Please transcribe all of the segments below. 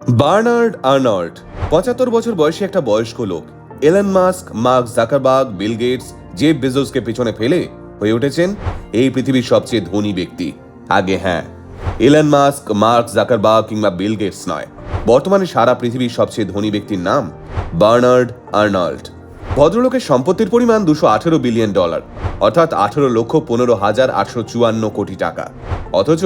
Bernard Arnold, পঁচাত্তর বছর বয়সী একটা বয়স্ক লোক। Elon Musk, Mark Zuckerberg Bill Gates Jeff বেজোসকে পেছনে ফেলে হয়ে উঠেছেন এই পৃথিবীর সবচেয়ে ধনী ব্যক্তি। আগে হ্যাঁ এলন মাস্ক, মার্ক জাকারবাগ কিংবা বিল গেটস নয়। বর্তমানে সারা পৃথিবীর সবচেয়ে ধনী ব্যক্তির নাম বার্নার্ড আর্নল্ড। ভদ্রলোকের সম্পত্তির পরিমাণ দুশো আঠেরো বিলিয়ন ডলার, অর্থাৎ আঠেরো লক্ষ পনেরো হাজার আটশো চুয়ান্ন কোটি টাকা। অথচ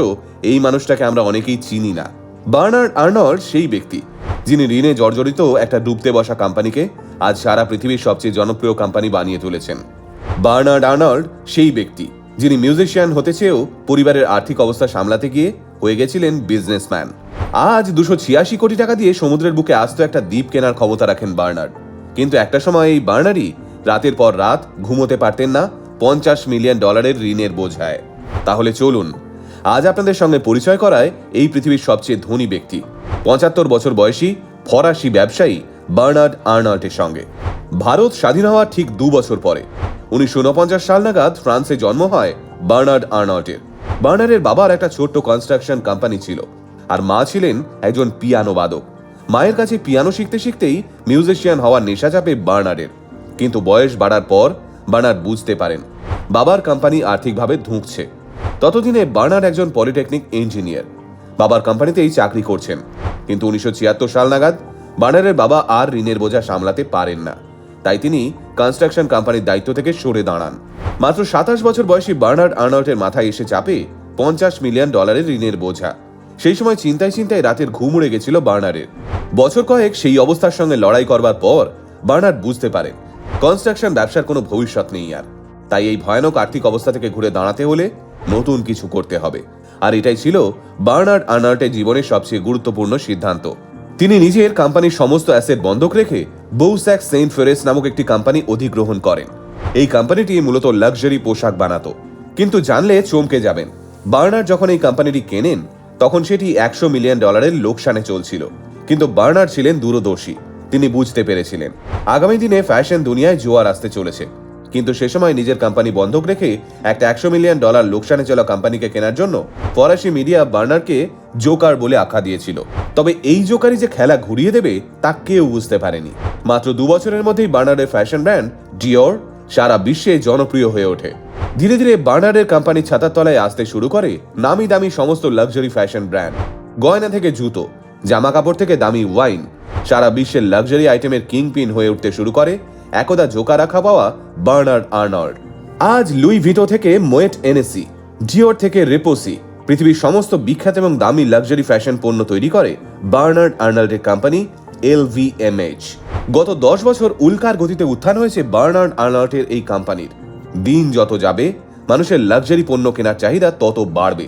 এই মানুষটাকে আমরা অনেকেই চিনি না। বার্নার্ড আর্নল্ড সেই ব্যক্তি, যিনি ঋণে জর্জরিত একটা ডুবতে বসা কোম্পানিকে আজ সারা পৃথিবীর সবচেয়ে জনপ্রিয় কোম্পানি বানিয়ে তুলেছেন। বার্নার্ড আর্নল্ড সেই ব্যক্তি, যিনি মিউজিশিয়ান হতে চেয়েও পরিবারের আর্থিক অবস্থা সামলাতে গিয়ে হয়ে গেছিলেন বিজনেসম্যান। আজ দুশো ছিয়াশি কোটি টাকা দিয়ে সমুদ্রের বুকে আস্ত একটা দ্বীপ কেনার ক্ষমতা রাখেন বার্নার্ড। কিন্তু একটা সময় এই বার্নারই রাতের পর রাত ঘুমোতে পারতেন না পঞ্চাশ মিলিয়ন ডলারের ঋণের বোঝায়। তাহলে চলুন আজ আপনাদের সঙ্গে পরিচয় করায় এই পৃথিবীর সবচেয়ে ধনী ব্যক্তি। পঁচাত্তর বছর বয়সী ফরাসি ব্যবসায়ী বার্নার্ড আর্নাল্টের সঙ্গে। ভারত স্বাধীন হওয়ার ঠিক দু বছর পরে। উনিশশো উনপঞ্চাশ সাল নাগাদ ফ্রান্সে জন্ম হয় বার্নার্ড আর্নাল্টের। বার্নার্ডের বাবার একটা ছোট্ট কনস্ট্রাকশন কোম্পানি ছিল আর মা ছিলেন একজন পিয়ানো বাদক। মায়ের কাছে পিয়ানো শিখতে শিখতেই মিউজিশিয়ান হওয়ার নেশা চাপে বার্নার্ডের। কিন্তু বয়স বাড়ার পর বার্নার্ড বুঝতে পারেন, বাবার কোম্পানি আর্থিকভাবে ধুঁকছে। ততদিনে বার্নার্ড একজন পলিটেকনিক ইঞ্জিনিয়ার। বাবার কোম্পানিতেই চাকরি করছেন। কিন্তু উনিশশো ছিয়াত্তর সাল নাগাদ বার্নারের বাবা আর ঋণের বোঝা সামলাতে পারেন না। তাই তিনি কনস্ট্রাকশন কোম্পানির দায়িত্ব থেকে সরে দাঁড়ান। মাত্র সাতাশ বছর বয়সী বার্নার্ড আর্নল্টের মাথায় এসে চাপে পঞ্চাশ মিলিয়ন ডলারের ঋণের বোঝা। সেই সময় চিন্তায় চিন্তায় রাতের ঘুম উড়ে গেছিল বার্নারের। বছর কয়েক সেই অবস্থার সঙ্গে লড়াই করবার পর বার্নার্ড বুঝতে পারেন, কনস্ট্রাকশন ব্যবসার কোনো ভবিষ্যৎ নেই আর। তাই এই ভয়ানক আর্থিক অবস্থা থেকে ঘুরে দাঁড়াতে হলে নতুন কিছু করতে হবে। আর এটাই ছিল বার্নার্ড আর্নার্টের জীবনের সবচেয়ে গুরুত্বপূর্ণ সিদ্ধান্ত। তিনি নিজের কোম্পানির সমস্ত অ্যাসেট বন্ধক রেখে বৌস্যাক সেন্ট ফেরেস নামক একটি কোম্পানি অধিগ্রহণ করেন। এই কোম্পানিটি মূলত লাক্সারি পোশাক বানাতো। কিন্তু জানলে চমকে যাবেন। বার্নার যখন এই কোম্পানিটি কেনেন, তখন সেটি একশো মিলিয়ন ডলারের লোকসানে চলছিল। কিন্তু বার্নার ছিলেন দূরদর্শী। তিনি বুঝতে পেরেছিলেন। আগামী দিনে ফ্যাশন দুনিয়ায় জোয়ার আসতে চলেছে। কিন্তু সে সময় নিজের কোম্পানি বন্ধক রেখে একটা একশো মিলিয়ন ডলার লোকসানে চলা কোম্পানিকে কেনার জন্য ফরাসি মিডিয়া বার্নারকে জোকার বলে আখ্যা দিয়েছিল। তবে এই জোকারই যে খেলা ঘুরিয়ে দেবে তা কেউ বুঝতে পারেনি। মাত্র দু বছরের মধ্যেই বার্নারের ফ্যাশন ব্র্যান্ড ডিওর সারা বিশ্বে জনপ্রিয় হয়ে ওঠে। ধীরে ধীরে বার্নার্ডের কোম্পানির ছাতার তলায় আসতে শুরু করে নামি দামি সমস্ত লাক্সারি ফ্যাশন ব্র্যান্ড গয়না থেকে জুতো জামা কাপড় থেকে দামি ওয়াইন সারা বিশ্বের লাক্সারি আইটেমের কিং পিন হয়ে উঠতে শুরু করে একদা জোকা রাখা পাওয়া বার্নার্ড আর্নল্ড। আজ লুই ভিটো থেকে মোয়েট এনেসি জিওর থেকে রেপোসি পৃথিবীর সমস্ত বিখ্যাত এবং দামি লাক্সারি ফ্যাশন পণ্য তৈরি করে বার্নার্ড আর্নল্ডের কোম্পানি এলভিএমএইচ গত দশ বছর উল্কার গতিতে উত্থান হয়েছে বার্নার্ড আর্নল্ডের এই কোম্পানির। দিন যত যাবে, মানুষের লাক্সারি পণ্য কেনার চাহিদা তত বাড়বে।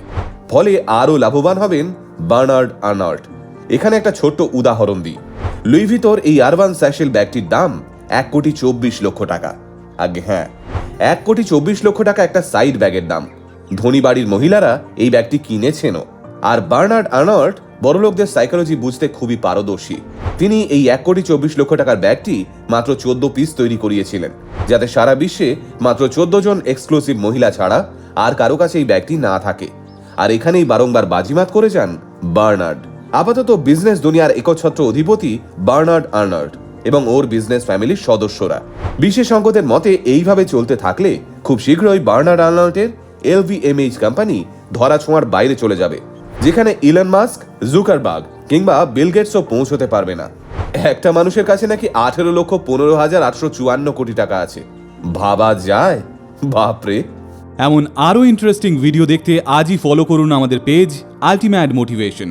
ফলে আরও লাভবান হবেন বার্নার্ড আর্নল্ড। এখানে একটা ছোট্ট উদাহরণ দিই। লুই ভিতর এই আরবান স্যাশেল ব্যাগটির দাম এক কোটি চব্বিশ লক্ষ টাকা। আগে হ্যাঁ এক কোটি চব্বিশ লক্ষ টাকা একটা সাইড ব্যাগের দাম। ধনী বাড়ির মহিলারা এই ব্যাগটি কিনেছেনও। আর বার্নার্ড আর্নল্ড বড়লোকদের সাইকোলজি বুঝতে খুবই পারদর্শী। তিনি এই এক কোটি চব্বিশ লক্ষ টাকার ব্যাগটি মাত্র চোদ্দ পিস তৈরি করিয়েছিলেন, যাতে সারা বিশ্বে মাত্র চোদ্দ জন এক্সক্লুসিভ মহিলা ছাড়া আর কারও কাছে এই ব্যাগটি না থাকে। আর এখানেই বারংবার বাজিমাত করে যান বার্নার্ড। আপাতত বিজনেস দুনিয়ার একচ্ছত্র অধিপতি বার্নার্ড আর্নার্ড এবং ওর বিজনেস ফ্যামিলির সদস্যরা। বিশেষজ্ঞদের মতে এইভাবে চলতে থাকলে খুব শীঘ্রই বার্নার্ড আর্নাল্টের এলভিএমএইচ কোম্পানি ধরা ছোঁয়ার বাইরে চলে যাবে, যেখানে ইলন মাস্ক জুকারবার্গ কিংবা বিল গেটসও পৌঁছতে পারবে না। একটা মানুষের কাছে নাকি আঠেরো লক্ষ পনেরো হাজার আটশো চুয়ান্ন কোটি টাকা আছে। ভাবা যায়? বাপরে! এমন আরও ইন্টারেস্টিং ভিডিও দেখতে আজই ফলো করুন আমাদের পেজ আলটিমেট মোটিভেশন